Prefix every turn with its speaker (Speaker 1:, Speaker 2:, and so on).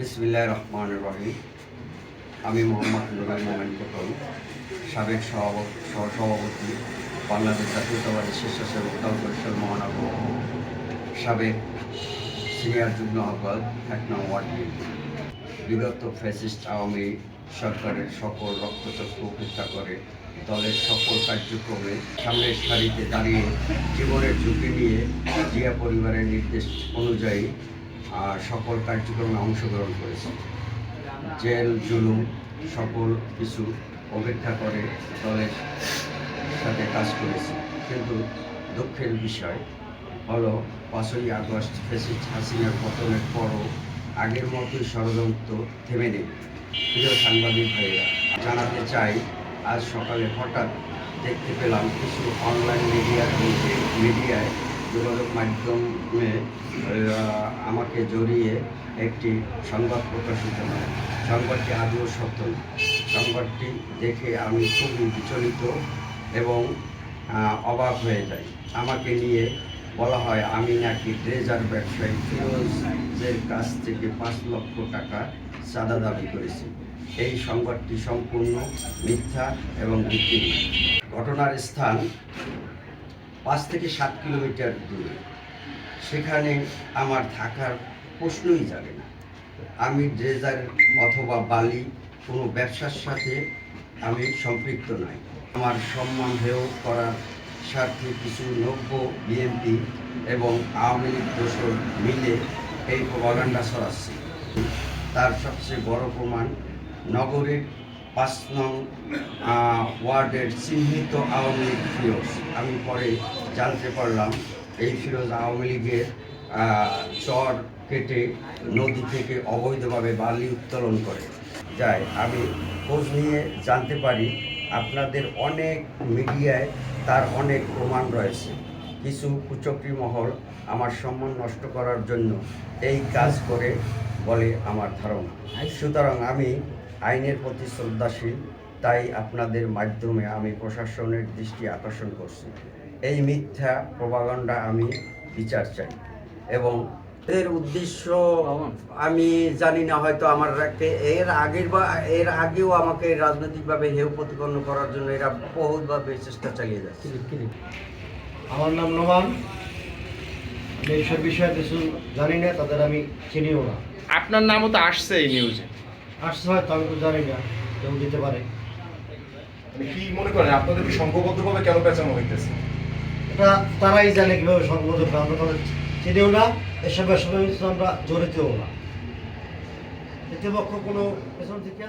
Speaker 1: বিসমিল্লাহ রহমান রহিম। আমি মোহাম্মদ নুরাই মোমেন কোটল সাবেক সভাপতি, সহসভাপতি, বাংলাদেশ জাতীয়তাবাদী স্বেচ্ছাসেবক দল পরিষদ মহানগর, সাবেক সিনিয়র যুগ্ম আহ্বায়ক, এক নং ওয়ার্ড বিগত ফ্যাসিস্ট আওয়ামী সরকারের সকল রক্তচক্র উপেক্ষা করে দলের সকল কার্যক্রমে সামনের সারিতে দাঁড়িয়ে জীবনের ঝুঁকি নিয়ে জিয়া পরিবারের নির্দেশ অনুযায়ী সকল কার্যক্রমে অংশগ্রহণ করেছে। জেল, জুলুম, সকল কিছু অপেক্ষা করে দলের সাথে কাজ করেছি। কিন্তু দুঃখের বিষয় হলো, পাঁচই আগস্ট ফেসিস্ট হাসিনার পতনের পরও আগের মতোই ষড়যন্ত্র থেমে নেই। প্রিয় সাংবাদিক ভাইয়েরা, জানাতে চাই, আজ সকালে হঠাৎ দেখতে পেলাম কিছু অনলাইন মিডিয়ার মিডিয়ায় যোগাযোগ মাধ্যমে আমাকে জড়িয়ে একটি সংবাদ প্রকাশিত হয়। সংবাদটি আদৌ সত্য সংবাদটি দেখে আমি খুবই বিচলিত এবং অবাক হয়ে যাই। আমাকে নিয়ে বলা হয়, আমি নাকি ড্রেজার ব্যবসায়ী ফিরোজের কাছ থেকে পাঁচ লক্ষ টাকা চাঁদা দাবি করেছি। এই সংবাদটি সম্পূর্ণ মিথ্যা এবং ভিত্তিহীন ঘটনার স্থান পাঁচ থেকে সাত কিলোমিটার দূরে। সেখানে আমার থাকার প্রশ্নই জাগে না। আমি ড্রেজার অথবা বালি, কোনো ব্যবসার সাথে আমি সম্পৃক্ত নই। আমার সম্মান হেয় করার স্বার্থে কিছু নব্য বিএনপি এবং আওয়ামী লীগ দোষর মিলে এই প্রভাগান্ডা ছড়াচ্ছে। তার সবচেয়ে বড় প্রমাণ নগরের পাঁচ নং ওয়ার্ডের চিহ্নিত আওয়ামী লীগ আমি পরে জানতে পারলাম এই ফিরোজ আওয়ামী লীগের চর কেটে নদী থেকে অবৈধভাবে বালি উত্তোলন করে। যায় আমি খোঁজ নিয়ে জানতে পারি, আপনাদের অনেক মিডিয়ায় তার অনেক প্রমাণ রয়েছে। কিছু কুচক্রী মহল আমার সম্মান নষ্ট করার জন্য এই কাজ করে বলে আমার ধারণা। সুতরাং আমি আইনের প্রতি শ্রদ্ধাশীল, তাই আপনাদের মাধ্যমে আমি প্রশাসনের দৃষ্টি আকর্ষণ করছি। এই মিথ্যা প্রভাগণ্ডা আমি বিচার চাই। এবং এর উদ্দেশ্য আমি জানি না হয়তো আমার রাখতে- এর আগের বা এর আগেও আমাকে রাজনৈতিকভাবে হেয় প্রতিপন্ন করার জন্য এরা বহুতভাবে চেষ্টা চালিয়ে যাচ্ছে।
Speaker 2: আমার নাম নোমান। আমি এইসব বিষয়ে কিছু জানি না তাদের আমি চিনিও না।
Speaker 3: আপনার নামও তো আসছে এই নিউজে
Speaker 2: আসছে হয়তো আমি তো জানি না কেউ দিতে পারে।
Speaker 4: মানে কি মনে করেন আপনাদের সংঘবদ্ধভাবে কেন পেঁচানো হইতেছে?
Speaker 2: এটা তারাই জানে কীভাবে সংগত আমরা তাদের চিনিও না এসব এসব আমরা জড়িতও না। প্রতিপক্ষ পক্ষ কোনো পেছন থেকে